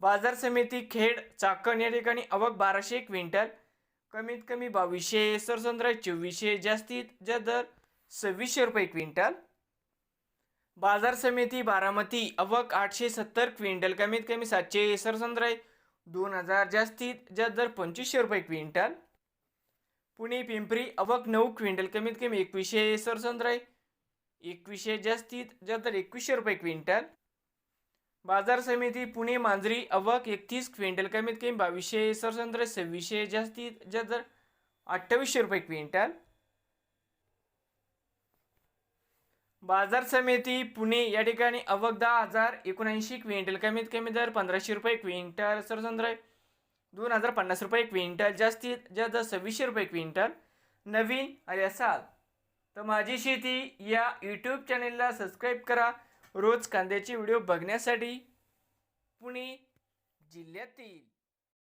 बाजार समिती खेड चाकण या ठिकाणी आवक बाराशे क्विंटल. कमीत कमी बावीसशे सरसंद्रा चोवीसशे जास्तीत जास्त दर सव्वीसशे रुपये क्विंटल. बाजार समिती बारामती आवक आठशे सत्तर क्विंटल कमीत कमी सातशे सरसंद्रा दोन हजार जास्तीत जास्त दर पंचवीसशे रुपये क्विंटल. पुणे पिंपरी आवक नऊ क्विंटल कमीत कमी एकवीसशे सरसंद्रा एकवीसशे जास्तीत जास्त दर एकवीसशे रुपये क्विंटल. बाजार समिती पुणे मांजरी अवक एकतीस क्विंटल कमीत कमी बावीसशे सरसंत्र सव्वीसशे जास्तीत जास्त दर अठ्ठावीसशे रुपये क्विंटल. बाजार समिती पुणे या ठिकाणी अवक दहा हजार एकोणऐंशी क्विंटल कमीत कमी दर पंधराशे रुपये क्विंटल सरसंत्र दोन हजार पन्नास रुपये क्विंटल जास्तीत जास्त सव्वीसशे रुपये क्विंटल. नवीन आले असाल तर माझी शेती या यूट्यूब चॅनेलला सबस्क्राईब करा. रोज कांद्याचे व्हिडिओ बघण्यासाठी पुणे जिल्ह्यातील